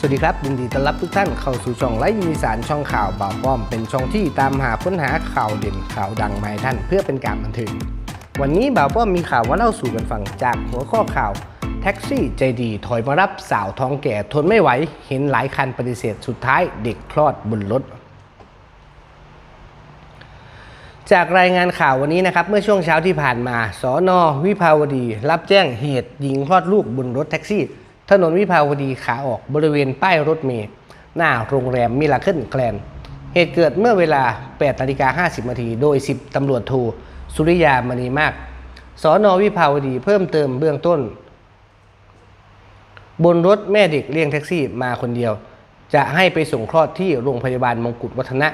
สวัสดีครับยินดีต้อนรับทุกท่านเข้าสู่ช่องไลฟ์มีสารช่องข่าวบ่าวป้อม เป็นช่องที่ตามหาค้นหาข่าวเด่นข่าวดังมาให้ท่านเพื่อเป็นการบันเทิงวันนี้บ่าวป้อมมีข่าวว่าเล่าสู่กันฟังจากหัวข้อข่าวแท็กซี่ใจดีถอยมารับสาวท้องแก่ทนไม่ไหว เห็นหลายคันปฏิเสธสุดท้ายเด็กคลอดบนรถจากรายงานข่าววันนี้นะครับ เมื่อช่วงเช้าที่ผ่านมา สอนอวิภาวดี รับแจ้งเหตุหญิงคลอดลูกบนรถแท็กซี่ ถนนวิภาวดีขาออกบริเวณป้ายรถเมล์หน้าโรงแรมมิลาเคิลแกลนเหตุเกิดเมื่อเวลา 8นาฬิกา50นาทีโดย 10 ตำรวจโทสุริยามณีมาก สอนอวิภาวดีเพิ่มเติมเบื้องต้น บนรถแม่เด็กเลี้ยงแท็กซี่มาคนเดียว จะให้ไปส่งคลอดที่โรงพยาบาลมงกุฎวัฒนะ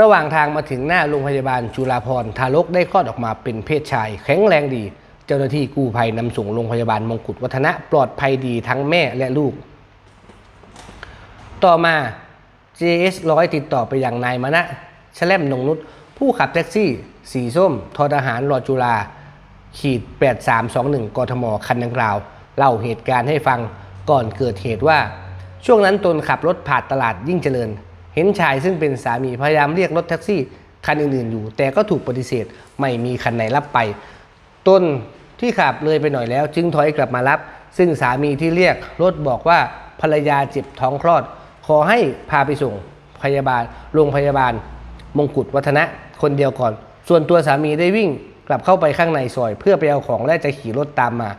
ระหว่างทางมาถึงหน้าโรงพยาบาลจุฬาภรณ์ทารกได้คลอดออกมาเป็นเพศชาย แข็งแรงดี เจ้าหน้าที่กู้ภัยนำส่งโรงพยาบาลมงกุฎวัฒนะปลอดภัยดีทั้งแม่และลูก ต่อมา JS ร้อยติดต่อไปอยังนายมณะแชลมนงนุชผู้ขับแท็กซี่ สีส้มทอทหารรอจุฬาขีด 8321 กทม คันดังกล่าว เล่าเหตุการณ์ให้ฟังก่อนเกิดเหตุว่า ช่วงนั้นตนขับรถผ่านตลาดยิ่งเจริญ เห็นชายซึ่งเป็นสามีพยายามเรียกรถแท็กซี่คันอื่นๆอยู่ แต่ก็ถูกปฏิเสธไม่มีคันไหนรับไป ต้นที่ขับเลยไปหน่อยแล้ว จึงถอยกลับมารับ ซึ่งสามีที่เรียกรถบอกว่าภรรยาเจ็บท้องคลอด ขอให้พาไปส่งพยาบาลโรงพยาบาล มงกุฎวัฒนะคนเดียวก่อน ส่วนตัวสามีได้วิ่งกลับเข้าไปข้างในซอย เพื่อไปเอาของและจะขี่รถตามมา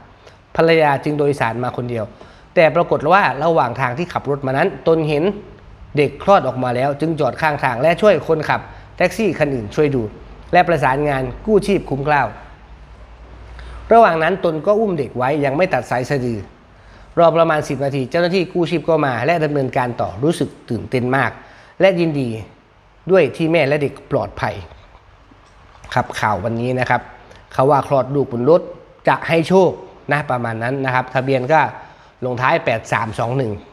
ภรรยาจึงโดยสารมาคนเดียว แต่ปรากฏว่าระหว่างทางที่ขับรถมานั้น ตนเห็นเด็กคลอดออกมาแล้ว จึงจอดข้างทางและช่วยคนขับ แท็กซี่คันอื่นช่วยดู และประสานงานกู้ชีพคุ้มกล้าว ระหว่างนั้นตนก็อุ้มเด็กไว้ยังไม่ตัดสายสะดือ รอประมาณ 10 นาที เจ้าหน้าที่กู้ชีพก็มาและดำเนินการต่อรู้สึกตื่นเต้นมาก และยินดีด้วยที่แม่และเด็กปลอดภัยครับข่าววันนี้นะครับเขาว่าคลอดลูกบนรถจะให้โชคนะประมาณนั้นนะครับ ทะเบียนก็ลงท้าย 8321